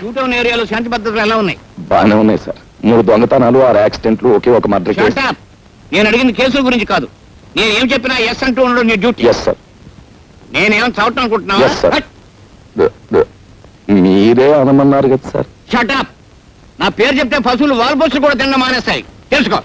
Two town ఏరియాలో శాంతి భద్రతలు ఎలా ఉన్నాయి? బాగానే ఉన్నాయి సార్. మూడు దొంగతనాలు ఆరు యాక్సిడెంట్లు ఒకే ఒక మర్డర్ Shut కేసు. up. నేను అడిగిన కేసుల గురించి కాదు. నేను ఏం చెప్పినా ఎస్ అంటూ ఉండడం నీ డ్యూటీ. ఎస్ సార్ నేనేం చదవటం Yes, sir. ద- ద- మీరే అనమన్నారు కదా సార్. షటప్ నా పేరు చెప్తే పశువులు వాల్బోసులు కూడా తినడం మానేస్తాయి. తెలుసుకో.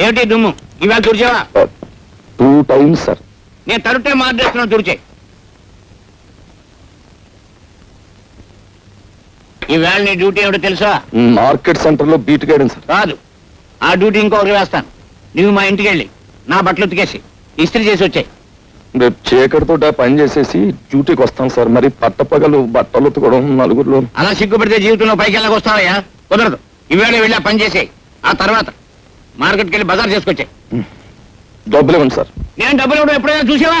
ఏమిటి దుమ్ము? ఇవాళ తుడిచావా? టూ టైమ్స్ సార్ నేను తరుటే మార్చేస్తున్నాను తుడిచే. ఈవేళ నీ డ్యూటీ ఏమిటో తెలుసా? మార్కెట్ సెంటర్లో బీట్ గైడెన్ సార్ కాదు. ఆ డ్యూటీ ఇంకొకరు వేస్తాను. నువ్వు మా ఇంటికి వెళ్ళి నా బట్టలు ఉతికేసి ఇస్త్రీ చేసి వచ్చాయి. రేపు చీకటితో పని చేసేసి డ్యూటీకి వస్తాం సార్. మరి పట్టపగలు బట్టలు ఉతకడం నలుగురిలో. అలా సిగ్గుపడితే జీవితంలో పైకి వెళ్ళక వస్తావయ్యా? కుదరదు. ఈవేళ వెళ్ళి ఆ పని చేసేయి. ఆ తర్వాత మార్కెట్కి వెళ్ళి బజార్ చేసుకొచ్చాయి. డబ్బులు ఇవ్వండి సార్. నేను డబ్బులు ఇవ్వడం ఎప్పుడైనా చూసావా?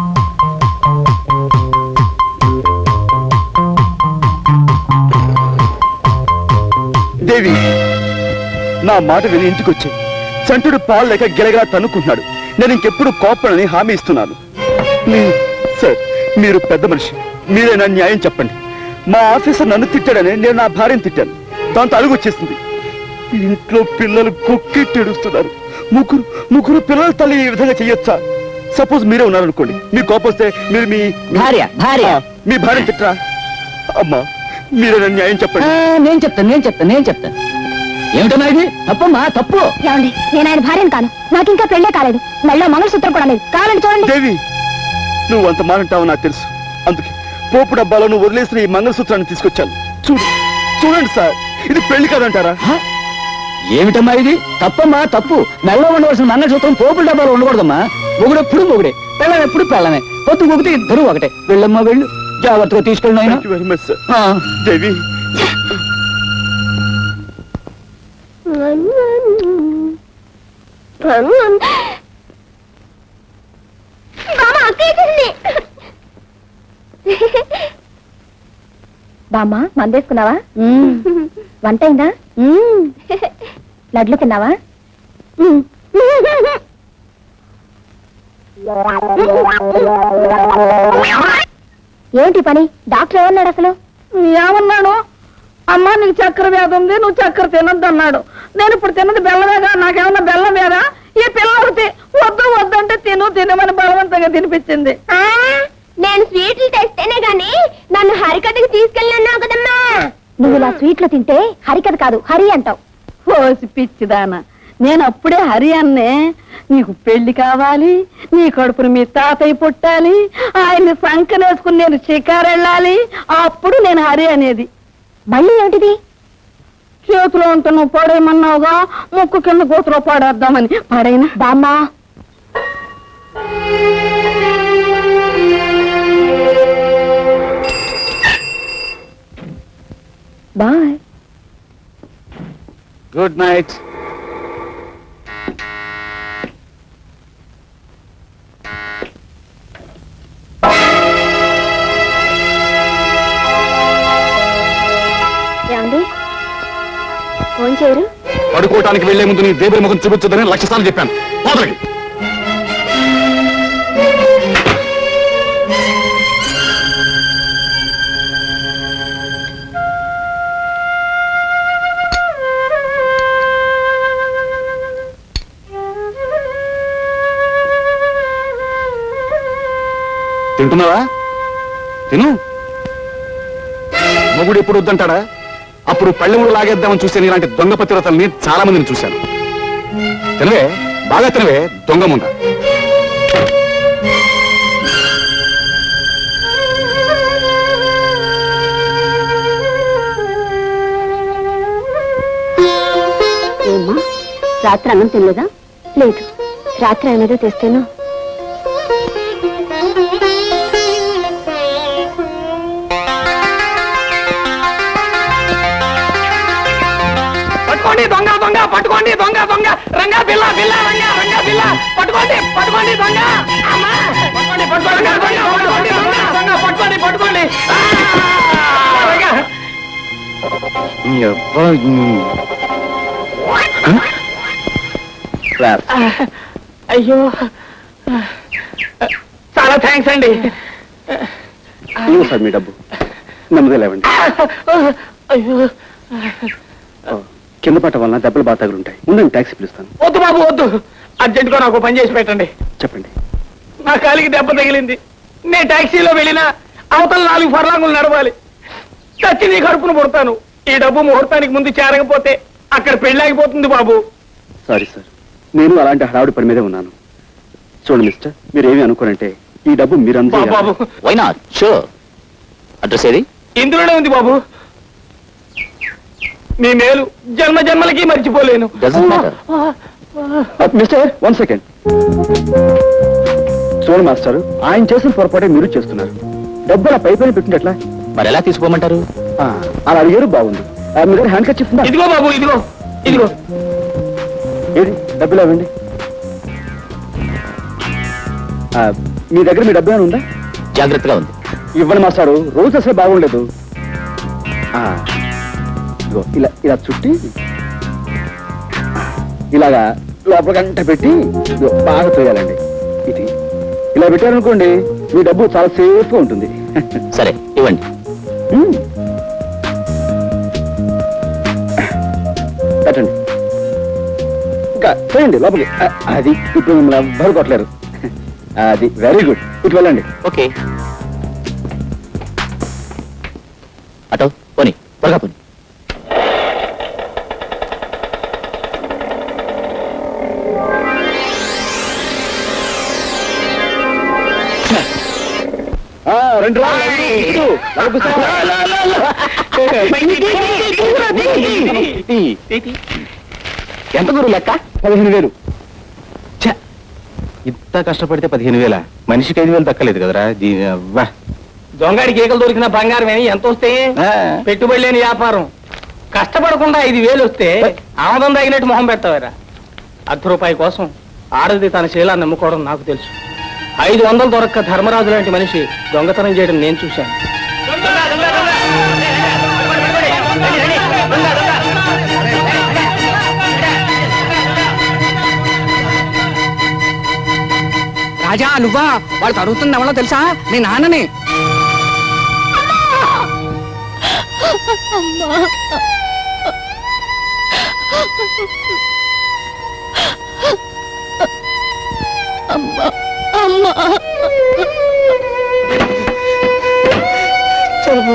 Devi నా మాట విని ఇంటికి వచ్చాయి చంటుడు పాలు లేక గిలగలా తన్నుకుంటున్నాడు. నేను ఇంకెప్పుడు కోపడని హామీ ఇస్తున్నాను. సార్ మీరు పెద్ద మనిషి. మీరే నా న్యాయం చెప్పండి. మా ఆఫీసర్ నన్ను తిట్టాడని నేను నా భార్యను తిట్టాను. దాంతో అలుగు వచ్చేసింది. ఇంట్లో పిల్లలు కుక్కెట్టేడుస్తున్నారు ముగ్గురు ముగ్గురు పిల్లల తల్లి ఈ విధంగా చెయ్యొచ్చా? సపోజ్ మీరే ఉన్నారనుకోండి. మీ కోపం వస్తే మీరు మీ భార్య భార్య. మీ భార్య తిట్టరా? అమ్మా మీరే న్యాయం ఆ, చెప్పండి నేను చెప్తాను నేను చెప్తాను నేను చెప్తాను. ఏమిటమ్మా ఇది? తప్పమ్మా తప్పు. ఏమండి నేను ఆయన భార్యను కాను. నాకు ఇంకా పెళ్ళే కాలేదు. మెళ్ళో మంగళసూత్రం కూడా లేదు. కావాలండి చూడండి. దేవి నువ్వు అంత మానంటావు నాకు తెలుసు. అందుకే పోపు డబ్బాలో నువ్వు వదిలేసిన ఈ మంగళసూత్రాన్ని తీసుకొచ్చాను. చూడు చూడండి సార్ ఇది పెళ్ళి కాదంటారా? హ? ఏమిటమ్మా ఇది? తప్పమ్మా తప్పు. మెల్ల ఉండవలసిన మంగళసూత్రం పోపుల డబ్బాలో ఉండకూడదమ్మా. మొగుడెప్పుడు మొగుడే. పెళ్ళం ఎప్పుడు పెళ్ళమే. పొత్తు మొగితే ఇద్దరు ఒకటే. వెళ్ళమ్మా వెళ్ళు. జాగ్రత్తగా తీసుకెళ్ళిన ఆయన thank you very much sir Devi బామ్మ మందేసుకున్నావా? వంట అయిందా? లడ్లు తిన్నావా? ఏంటి పని? డాక్టర్ ఏమన్నాడు అసలు? ఏమన్నాడు? అమ్మా నీకు చక్కెర వ్యాధి ఉంది నువ్వు చక్కెర తినొద్దు అన్నాడు నేను ఇప్పుడు తిన్నది బెల్లమేగా? నాకేమన్నా బెల్లం వేరా ఈ పిల్ల ఒకటి వద్దు వద్దంటే తిను తినమని బలవంతంగా తినిపించింది. ఆ, నేను స్వీట్లు తెస్తేనే గాని నన్ను హరికథకి తీసుకెళ్ళినావు కదమ్మా. నువ్వు ఇలా స్వీట్లు తింటే హరికథ కాదు హరి అంటావు. ఓసి పిచ్చిదాన. నేను అప్పుడే హరి అన్నే. నీకు పెళ్ళి కావాలి నీ కడుపును మీ తాతయ్య పుట్టాలి ఆయన్ని సంకనేసుకుని నేను షికారు వెళ్ళాలి అప్పుడు నేను హరి అనేది. మళ్ళీ ఏమిటిది? చేతిలో ఉంటే నువ్వు పడేయమన్నావుగా ముక్కు కింద కూతురు పాడేద్దామని. పడైనా బామ్మా. బాయ్. Good night. పడుకోవటానికి వెళ్ళే ముందు నీ దేవుడి ముఖం చూపించదని లక్ష చెప్పాను. పోతలకి. తింటున్నావా? తిను. మొగుడు ఎప్పుడు వద్దంటాడా? అప్పుడు పళ్ళెముడు లాగేద్దామని చూస్తే ఇలాంటి దొంగ పతిరతల్ని చాలా మందిని చూశాను. తినవే? బాగా తినవే? దొంగ ముండ. రాత్రి అన్నం తినలేదా? లేదు. రాత్రి ఏమేదో తెస్తేనో? పట్టుకోండి దొంగ దొంగ పట్టుకోండి దొంగ దొంగ. రంగా పిల్ల పిల్ల రంగా రంగా పిల్ల పట్టుకోండి పట్టుకోండి దొంగ. పట్టుకోండి పట్టుకోండి దొంగ. అయ్యో. చాలా థ్యాంక్స్ అండి. సార్ మీ డబ్బు. నెమ్మది లేవండి. అయ్యో. కింద పట్ట వలన దెబ్బలు బాగా తగులుంటాయి. ఉండండి ట్యాక్సీ పిలుస్తాను. వద్దు బాబు వద్దు. అర్జెంటుగా నాకు పని చేసి పెట్టండి. చెప్పండి. నా కాలికి దెబ్బ తగిలింది. నేను టాక్సీలో వెళ్ళినా అవతల నాలుగు ఫర్లాంగులు నడవాలి. చచ్చి నీ కడుపును పుడతాను ఈ డబ్బు ముహూర్తానికి ముందు చేరకపోతే అక్కడ పెళ్ళాగిపోతుంది బాబు. Sorry sir. నేను అలాంటి హడావుడి పని మీదే ఉన్నాను. చూడండి మిస్టర్ మీరు ఏమి అనుకోనంటే ఈ డబ్బు బాబు మీరందరూ బాబు వై నాట్ షూర్ అడ్రస్ ఏది? ఇందులోనే ఉంది బాబు. నీ మేలు జన్మ జన్మలకి మర్చిపోలేను. మిస్టర్ వన్ సెకండ్ చూడండి మాస్టర్ ఆయన చేసిన పొరపాటే మీరు చేస్తున్నారు. డబ్బు అలా పై పైన పెట్టింది ఎట్లా? మరి ఎలా తీసుకోమంటారు? ఆ, అలా అడిగారు బాగుంది. ఆ, మీ దగ్గర హ్యాండ్ కట్ చెప్తుందా ఇదిగో బాబు ఇదిగో ఇదిగో. ఏది? డబ్బులు ఇవ్వండి ఆ, మీ దగ్గర మీ డబ్బు ఏమైనా ఉందా? జాగ్రత్తగా ఉంది. ఇవ్వండి మాస్టారు రోజు అసలు బాగుండలేదు. ఆ, ఇదిగో ఇలా ఇలా చుట్టి ఇలాగా లోపల గంట పెట్టి బాగా తోయాలండి. ఇది ఇలా పెట్టారనుకోండి మీ డబ్బు చాలా సేఫ్గా ఉంటుంది. సరే ఇవ్వండి. పెట్టండి. ఇంకా చేయండి లోపలికి. అది ఇప్పుడు మిమ్మల్ని ఎవ్వరు కొట్టలేరు. అది వెరీ గుడ్. ఇటు వెళ్ళండి. ఓకే. అటో పోనీ త్వరగా పోనీ. రెండు. ఎంత దూరం లెక్క? పదిహేను వేలు. ఇంత కష్టపడితే పదిహేను వేల? మనిషికి ఐదు వేలు దక్కలేదు కదరా. దీని అవ్వా. దొంగడి కేకలు దొరికిన బంగారం అని ఎంత వస్తే. పెట్టుబడి లేని వ్యాపారం. కష్టపడకుండా ఐదు వేలు వస్తే ఆమదం తగినట్టు మొహం పెడతావారా? అర్ధ రూపాయి కోసం ఆడది తన శీలాన్ని నమ్ముకోవడం నాకు తెలుసు. ఐదు వందలు దొరక్క ధర్మరాజు లాంటి మనిషి దొంగతనం చేయడం నేను చూశాను. రాజా నువ్వా? వాళ్ళు తరుగుతుంది ఎవరో తెలుసా? మీ నాన్నని.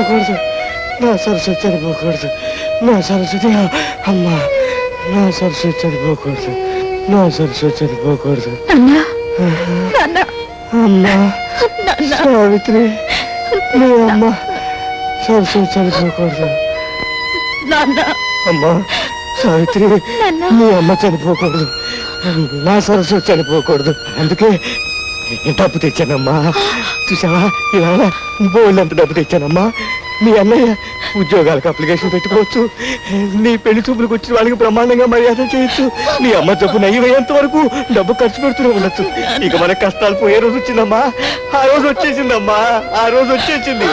చనిపోకూడదు నా సరస్వతి చనిపోకూడదు నా సరస్వతి అమ్మా నా సరస్వతి చనిపోకూడదు నా సరస్వతి చనిపోకూడదు అమ్మా సావిత్రి నీ అమ్మ సరస్వతి చనిపోకూడదు అమ్మా సావిత్రి నీ అమ్మ చనిపోకూడదు నా సరస్వతి చనిపోకూడదు అందుకే డబ్బు తెచ్చానమ్మా. చూసావా ఇవాళ బోల్డ్ డబ్బు తెచ్చానమ్మా. మీ అన్నయ్య ఉద్యోగాలకు అప్లికేషన్ పెట్టుకోవచ్చు. నీ పెళ్ళి చూపులకు వచ్చిన వాళ్ళకి బ్రహ్మాండంగా మర్యాద చేయొచ్చు. నీ అమ్మ జబ్బు నయ్యమయ్యేంత వరకు డబ్బు ఖర్చు పెడుతూనే ఉండొచ్చు. ఇక మన కష్టాలు పోయే రోజు వచ్చిందమ్మా. ఆ రోజు వచ్చేసిందమ్మా. ఆ రోజు వచ్చేసింది.